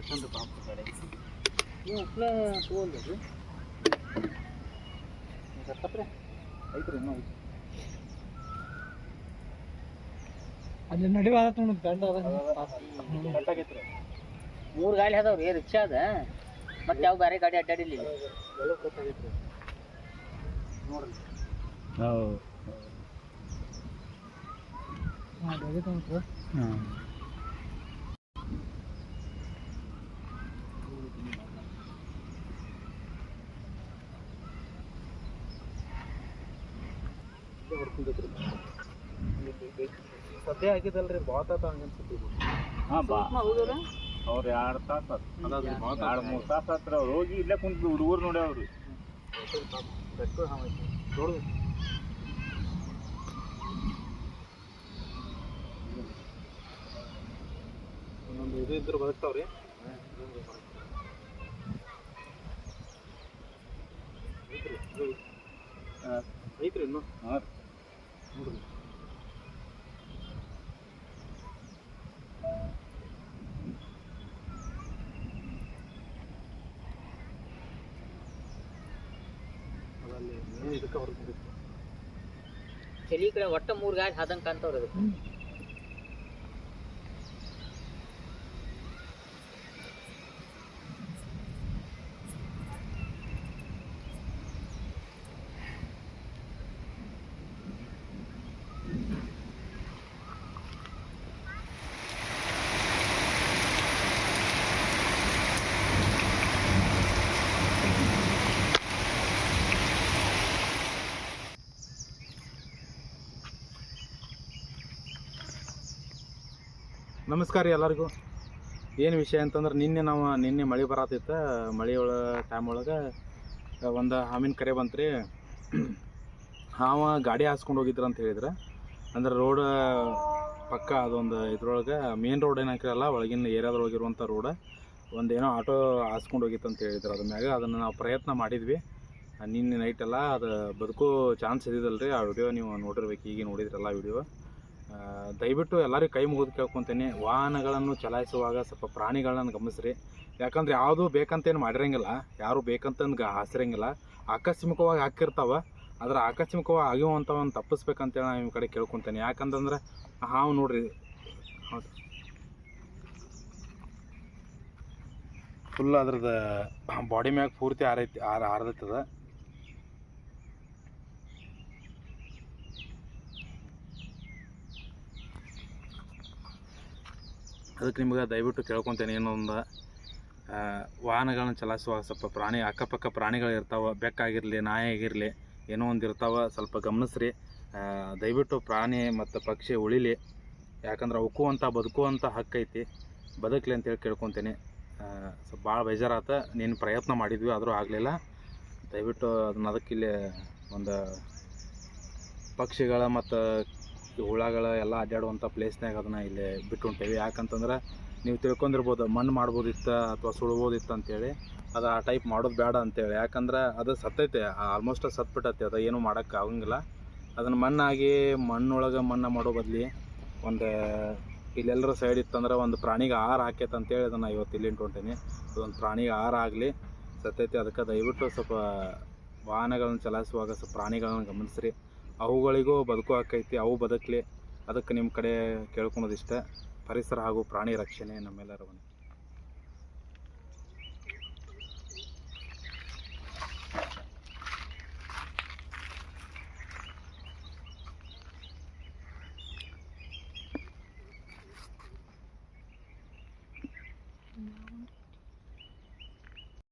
ಸಣ್ಣ ಪಾಪ ಕಡೆ ನೀವು ಉಪ್ಲ ತಗೊಂಡ್ರಿ ತಪ್ಪ್ರೆ ಐತ್ರಿ ಇನ್ನೂ ಐತಿ ಅಲ್ಲಿ ನಡಿವಾದ ನೋಡು ದಂಡ ಕಟ್ಟಾಗೈತ್ರಿ ಮೂರು ಗಾಡಿ ಅದಾವ್ರಿ ರಿಕ್ಷಾ ಅದ? ಮತ್ತೆ ಯಾವ ಬೇರೆ ಗಾಡಿ ಅಡ್ಡಾಡಿಲ್ಲ ಇಲ್ಲಿ. ಎಲ್ಲ ಕಟ್ಟಾಗೈತ್ರಿ ಸದ್ಯ ಆಗಿದಲ್ರಿ ಭಾಳ ಹಂಗೆ ಅನ್ಸುತ್ತೆ. ಹಾಂ ಬಾ. ಅವ್ರು ಎರಡು ತಾಸು ಅದಾದ್ರಿ ಭಾಳ ಎರಡು ಮೂರು ತಾಸು ಹತ್ರ ಅವ್ರು ಹೋಗಿ ಇಲ್ಲೇ ಕುಂತು ಹುಡುಗರು ನೋಡಿ ಅವ್ರು ಒಂದೊಂದು ಇದು ಇದ್ರೆ ಬದುಕ್ತಾವ್ರಿ. ಐತ್ರಿ ಇನ್ನು? ಹಾಂ ಅದಲ್ಲಿ ಮೇನ್ ಇದಕ್ಕೆ ಹೊರಗೆ ಚಳಿ ಕಡೆ ಒಟ್ಟ ಮೂರು ಗಾಡಿ ಹಾದಂಗ್ ಕಾಣ್ತಾವ್ರಿ ಅದು ನಮಸ್ಕಾರ ರೀ ಎಲ್ಲರಿಗೂ. ಏನು ವಿಷಯ ಅಂತಂದ್ರೆ ನಿನ್ನೆ ನಾವು ನಿನ್ನೆ ಮಳೆ ಬರತ್ತಿತ್ತು ಮಳೆ ಒಳ ಟೈಮ್ ಒಳಗೆ, ಒಂದು ಹಾವಿನ ಕರೆ ಬಂತು ರೀ. ಹಾವ ಗಾಡಿ ಹಾಸ್ಕೊಂಡು ಹೋಗಿದ್ರು ಅಂತ ಹೇಳಿದ್ರೆ. ಅಂದ್ರೆ ರೋಡ್ ಪಕ್ಕ ಅದೊಂದು ಇದ್ರೊಳಗೆ ಮೇನ್ ರೋಡ್ ಏನು ಹಾಕಿರಲ್ಲ, ಒಳಗಿನ ಏರಿಯಾದೊಳಗಿರುವಂಥ ರೋಡ್ ಒಂದು ಏನೋ ಆಟೋ ಹಾಸ್ಕೊಂಡು ಹೋಗಿತ್ತು ಅಂತ ಹೇಳಿದ್ರು ಅದ್ರ ಮ್ಯಾಗ. ಅದನ್ನು ನಾವು ಪ್ರಯತ್ನ ಮಾಡಿದ್ವಿ. ನಿನ್ನೆ ನೈಟೆಲ್ಲ ಅದು ಬದುಕೋ ಚಾನ್ಸ್ ಇದ್ದಿದ್ದಲ್ಲ ರೀ ಆ ವಿಡಿಯೋ ನೀವು ನೋಡಿರ್ಬೇಕು ಈಗ ನೋಡಿದ್ರಲ್ಲ ವಿಡಿಯೋ ದಯವಿಟ್ಟು ಎಲ್ಲರಿಗೂ ಕೈ ಮುಗಿದು ಕೇಳ್ಕೊತೀನಿ. ವಾಹನಗಳನ್ನು ಚಲಾಯಿಸುವಾಗ ಸ್ವಲ್ಪ ಪ್ರಾಣಿಗಳನ್ನ ಗಮನಿಸ್ರಿ. ಯಾಕಂದ್ರೆ ಯಾವುದು ಬೇಕಂತೇನು ಮಾಡಿರಂಗಿಲ್ಲ. ಯಾರು ಬೇಕಂತಂದು ಹಾಸಿರಂಗಿಲ್ಲ. ಆಕಸ್ಮಿಕವಾಗಿ ಹಾಕಿರ್ತಾವ. ಆದ್ರೆ ಆಕಸ್ಮಿಕವಾಗಿ ಆಗಿರುವಂಥವನ್ನ ತಪ್ಪಿಸ್ಬೇಕಂತೇಳಿ ನಾನು ನಿಮ್ಮ ಕಡೆ ಕೇಳ್ಕೊತೇನೆ. ಯಾಕಂತಂದ್ರೆ, ಹಾವು ನೋಡ್ರಿ. ಹೌದು. ಫುಲ್ ಅದ್ರದ್ದು ಬಾಡಿ ಮ್ಯಾಗ ಪೂರ್ತಿ ಆರೈತಿ ಆರ ಆರ್ದೈತದ. ಅದಕ್ಕೆ ನಿಮ್ಗೆ ದಯವಿಟ್ಟು ಕೇಳ್ಕೊತೇನೆ ಏನೊಂದು ವಾಹನಗಳನ್ನ ಚಲಾಯಿಸುವಾಗ ಸ್ವಲ್ಪ ಪ್ರಾಣಿ, ಅಕ್ಕಪಕ್ಕ ಪ್ರಾಣಿಗಳು ಇರ್ತಾವೆ, ಬೆಕ್ಕಾಗಿರಲಿ ನಾಯಿ ಆಗಿರಲಿ ಏನೋ ಒಂದು ಇರ್ತಾವೆ, ಸ್ವಲ್ಪ ಗಮನಿಸ್ರಿ. ದಯವಿಟ್ಟು ಪ್ರಾಣಿ ಮತ್ತು ಪಕ್ಷಿ ಉಳಿಲಿ. ಯಾಕಂದ್ರೆ ಅವಕ್ಕೂ ಬದುಕುವಂಥ ಹಕ್ಕೈತಿ ಬದುಕಲಿ ಅಂತೇಳಿ ಕೇಳ್ಕೊತೀನಿ. ಸ್ವಲ್ಪ ಭಾಳ ಬೇಜಾರಾತ. ನೀನು ಪ್ರಯತ್ನ ಮಾಡಿದ್ವಿ, ಆದರೂ ಆಗಲಿಲ್ಲ. ದಯವಿಟ್ಟು ಅದನ್ನ ಅದಕ್ಕಿಲ್ಲಿ ಒಂದು ಪಕ್ಷಿಗಳ ಮತ್ತು ಹುಳಗಳ ಎಲ್ಲ ಅಡ್ಡಾಡುವಂಥ ಪ್ಲೇಸ್ನಾಗ ಅದನ್ನು ಇಲ್ಲಿ ಬಿಟ್ಟು ಹೊಂಟೇವಿ ಯಾಕಂತಂದ್ರೆ ನೀವು ತಿಳ್ಕೊಂಡಿರ್ಬೋದು, ಮಣ್ಣು ಮಾಡ್ಬೋದಿತ್ತು ಅಥವಾ ಸುಳ್ಬೋದಿತ್ತು ಅಂತೇಳಿ. ಅದು ಆ ಟೈಪ್ ಮಾಡೋದು ಬೇಡ ಅಂತೇಳಿ. ಯಾಕಂದ್ರೆ ಅದು ಸತ್ತೈತೆ ಆಲ್ಮೋಸ್ಟ್ ಸತ್ಬಿಟ್ಟೈತೆ. ಅದು ಏನು ಮಾಡೋಕ್ಕೆ ಆಗಂಗಿಲ್ಲ. ಅದನ್ನು ಮಣ್ಣಾಗಿ, ಮಣ್ಣೊಳಗೆ ಮಣ್ಣು ಮಾಡೋ ಬದಲಿ ಒಂದು ಇಲ್ಲೆಲ್ಲರ ಸೈಡ್ ಇತ್ತಂದ್ರೆ ಒಂದು ಪ್ರಾಣಿಗೆ ಆಹಾರ ಹಾಕೈತೆ ಅಂತೇಳಿ ಅದನ್ನು ಇವತ್ತು ಇಲ್ಲಿ ಹೊಂಟೀನಿ. ಅದೊಂದು ಪ್ರಾಣಿಗೆ ಆಹಾರ ಆಗಲಿ, ಸತ್ತೈತೆ. ಅದಕ್ಕೆ ದಯವಿಟ್ಟು ಸ್ವಲ್ಪ ವಾಹನಗಳನ್ನು ಚಲಾಯಿಸುವಾಗ ಸ್ವಲ್ಪ ಪ್ರಾಣಿಗಳನ್ನು ಗಮನಿಸ್ರಿ. ಅವುಗಳಿಗೂ ಬದುಕು ಆಕೈತಿ, ಅವು ಬದುಕಲಿ. ಅದಕ್ಕೆ ನಿಮ್ಮ ಕಡೆ ಕೇಳ್ಕೊಳೋದಿಷ್ಟೇ. ಪರಿಸರ ಹಾಗೂ ಪ್ರಾಣಿ ರಕ್ಷಣೆ ನಮ್ಮೆಲ್ಲರ ಒಂದು